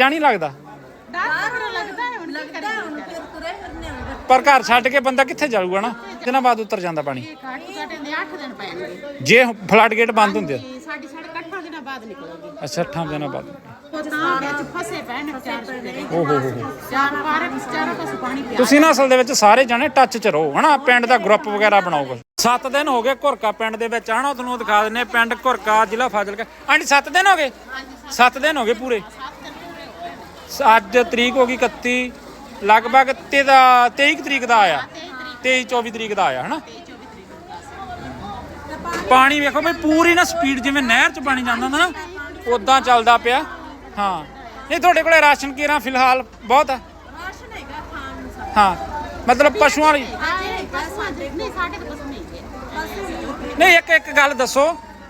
ਜਾਂ ਨਹੀਂ ਲੱਗਦਾ? ਹੁਣ ਫਿਰ ਤੁਰੇ ਫਿਰਨੇ ਪਰ ਘਰ ਛੱਡ ਕੇ ਬੰਦਾ ਕਿੱਥੇ ਜਾਊਗਾ ਨਾ? ਦਿਨਾਂ ਬਾਅਦ ਉਤਰ ਜਾਂਦਾ ਪਾਣੀ। ਘੱਟ ਤੋਂ ਘੱਟ ਇਹਦੇ 8 ਦਿਨ ਪੈਣਗੇ ਜੇ ਫਲੱਡ ਗੇਟ ਬੰਦ ਹੁੰਦੇ ਆ। ਤੇ ਸਾਡੀ ਸੜਕ 8 ਦਿਨਾਂ ਬਾਅਦ ਨਿਕਲੇਗੀ। ਅੱਛਾ 8 ਦਿਨਾਂ ਬਾਅਦ। ਉਹ ਤਾਂ ਵਿੱਚ ਫਸੇ ਪੈਣ ਵਿਚਾਰ ਛੁੱਟੇ ਓ ਹੋ ਹੋ ਹੋ। ਚਾਰ ਪਾਰਕ ਚਾਰੋਂ ਪਾਸੇ ਪਾਣੀ ਪਿਆ। ਤੁਸੀਂ ਨਾ ਅਸਲ ਦੇ ਵਿੱਚ ਸਾਰੇ ਜਾਣੇ ਟੱਚ 'ਚ ਰਹੋ ਹਨਾ? ਪਿੰਡ ਦਾ ਗਰੁੱਪ ਵਗੈਰਾ ਬਣਾਓ 7 ਦਿਨ ਹੋ ਗਏ ਘੁਰਕਾ ਪਿੰਡ ਦੇ ਵਿੱਚ ਹਨਾ? ਤੁਹਾਨੂੰ ਦਿਖਾ ਦਿੰਨੇ ਪਿੰਡ ਘੁਰਕਾ ਜ਼ਿਲ੍ਹਾ ਫਾਜ਼ਿਲਕਾ। ਆਂਟੀ 7 ਦਿਨ ਹੋ ਗਏ? 7 ਦਿਨ ਹੋ ਗਏ ਪੂਰੇ? ਅੱਜ ਤਰੀਕ ਹੋ ਗਈ 31 ਲਗਭਗ ਤੇ ਦਾ 23 ਕੁ ਤਰੀਕ ਦਾ ਆਇਆ। 23 24 ਤਰੀਕ ਦਾ ਆਇਆ ਹਨਾ? ਪਾਣੀ ਵੇਖੋ ਬਈ ਪੂਰੀ ਨਾ ਸਪੀਡ ਜਿਵੇਂ ਨਹਿਰ 'ਚ ਪਾਣੀ ਜਾਂਦਾ ਨਾ ਉਦਾਂ ਚੱਲਦਾ ਪਿਆ। ਹਾਂ। ਨਹੀਂ ਤੁਹਾਡੇ ਕੋਲੇ ਰਾਸ਼ਨ ਕੀਰਾਂ ਫਿਲਹਾਲ ਬਹੁਤ ਆ? ਰਾਸ਼ਨ ਹੈਗਾ ਖਾਣ ਨੂੰ ਸਾਰਾ। ਹਾਂ। ਮਤਲਬ ਪਸ਼ੂਆਂ ਲਈ ਹੈ ਨਹੀਂ ਇੱਕ ਇੱਕ ਗੱਲ ਦੱਸੋ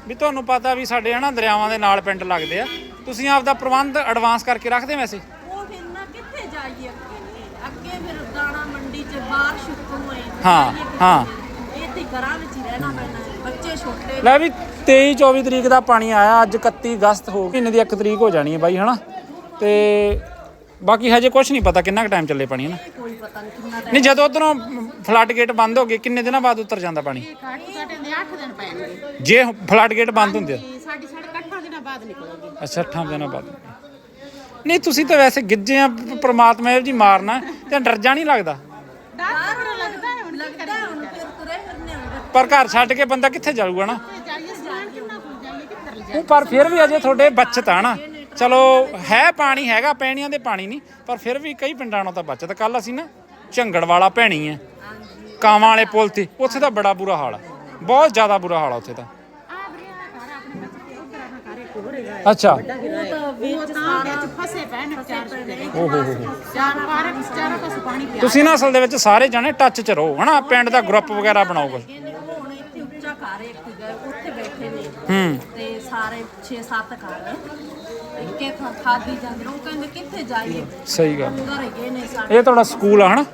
ਵੀ ਤੁਹਾਨੂੰ ਪਤਾ ਵੀ ਸਾਡੇ ਹਨਾ ਦਰਿਆਵਾਂ ਦੇ ਨਾਲ ਪਿੰਡ ਲੱਗਦੇ ਆ। ਤੁਸੀਂ ਆਪ ਦਾ ਪ੍ਰਬੰਧ ਐਡਵਾਂਸ ਕਰਕੇ ਰੱਖਦੇ ਵੈਸੇ? ਉਹ ਫਿਰ ਨਾ ਕਿੱਥੇ ਜਾਈਏ ਅੱਗੇ ਨਹੀਂ। ਅੱਗੇ ਫਿਰ ਦਾਣਾ ਮੰਡੀ ਚ ਬਾਹਰ ਸ਼ੁਰੂ ਹੋਏ ਹਾਂ, ਹਾਂ। ਇੱਥੇ ਘਰਾਂ ਵਿੱਚ ਹੀ ਰਹਿਣਾ ਪੈਣਾ ਹੈ। ਬੱਚੇ ਛੋਟੇ। ਲੈ ਵੀ 23 24 ਤਰੀਕ ਦਾ ਪਾਣੀ ਆਇਆ ਅੱਜ 31 ਅਗਸਤ ਹੋ ਗਈ ਮਹੀਨੇ ਦੀ 1 ਤਰੀਕ ਹੋ ਜਾਣੀ ਹੈ ਬਾਈ ਹਨਾ? ਤੇ ਬਾਕੀ ਹਜੇ ਕੁਝ ਨਹੀਂ ਪਤਾ ਕਿੰਨਾ ਕੁ ਟਾਈਮ ਚੱਲੇ ਪਾਣੀ ਹਨਾ ਕੋਈ ਪਤਾ ਨਹੀਂ ਕਿੰਨਾ ਨਹੀਂ ਜਦੋਂ ਉਧਰੋਂ ਫਲੱਡ ਗੇਟ ਬੰਦ ਹੋ ਗਏ ਕਿੰਨੇ ਦਿਨਾਂ ਬਾਅਦ ਉਤਰ ਜਾਂਦਾ ਪਾਣੀ? ਘੱਟ ਤੋਂ ਘੱਟ ਇਹਦੇ 8 ਦਿਨ ਪੈਣਗੇ। ਜੇ ਫਲੱਡ ਗੇਟ ਬੰਦ ਹੁੰਦੇ ਆ। ਤੇ ਸਾਡੀ ਸੜਕ 8 ਦਿਨਾਂ ਬਾਅਦ ਨਿਕਲੇਗੀ ਅੱਛਾ 8 ਦਿਨਾਂ ਬਾਅਦ। ਨਹੀਂ ਤੁਸੀਂ ਤਾਂ ਵੈਸੇ ਗਿੱਜੇ ਆ ਪ੍ਰਮਾਤਮਾ ਜੀ ਮਾਰਨਾ ਤੇ ਡਰ ਜਾ ਨਹੀਂ ਲੱਗਦਾ? ਡਰ ਲੱਗਦਾ ਹੈ ਹੁਣ ਲੱਗਦਾ ਹੁਣ ਫਿਰ ਤੁਰੇ ਫਿਰਨੇ ਹੋਣਗੇ ਪਰ ਘਰ ਛੱਡ ਕੇ ਬੰਦਾ ਕਿੱਥੇ ਜਾਊਗਾ ਨਾ? ਜਾਈਏ ਸਮਾਨ ਕਿੰਨਾ ਕੁ ਜਾਈਏ ਕਿੱਧਰ ਲਿਜਾਈਏ ਉਹ ਪਰ ਫਿਰ ਵੀ ਅਜੇ ਤੁਹਾਡੇ ਬਚਤ ਆ ਨਾ? ਚਲੋ, ਹੈ ਪਾਣੀ ਹੈਗਾ, ਪੈਣੀਆਂ ਦੇ ਪਾਣੀ ਨਹੀਂ, ਪਰ ਫਿਰ ਵੀ ਕਈ ਪਿੰਡਾਂ ਨੂੰ ਤਾਂ ਬਚਤ ਕੱਲ ਅਸੀਂ ਨਾ ਝੰਗੜ ਵਾਲਾ ਭੈਣੀ ਹੈ ਕਾਵਾਂ ਵਾਲੇ ਪੁਲ ਤੇ, ਉੱਥੇ ਤਾਂ ਬੜਾ ਬੁਰਾ ਹਾਲ ਆ। ਬਹੁਤ ਜ਼ਿਆਦਾ ਬੁਰਾ ਹਾਲ ਆ ਉੱਥੇ ਤਾਂ। ਅੱਛਾ। ਤੁਸੀਂ ਨਾ ਅਸਲ ਦੇ ਵਿੱਚ ਸਾਰੇ ਜਾਣੇ ਟੱਚ 'ਚ ਰਹੋ, ਹਨਾ? ਪਿੰਡ ਦਾ ਗਰੁੱਪ ਵਗੈਰਾ ਬਣਾਓ ਕੁਛ। ਬੈਠੇ ਨੇ। ਹੂੰ। ਤੇ ਸਾਰੇ 6-7 ਘਰ ਇੱਕੇ ਥਾਂ ਖਾਦੀ ਜਾਂਦੇ ਨੇ। ਉਹ ਕਹਿੰਦੇ ਕਿੱਥੇ ਜਾਈਏ? ਸਹੀ ਗੱਲ। ਘਰ ਗਏ ਨੇ ਸਾਡੇ। ਇਹ ਤੁਹਾਡਾ ਸਕੂਲ ਆ ਹਨਾ?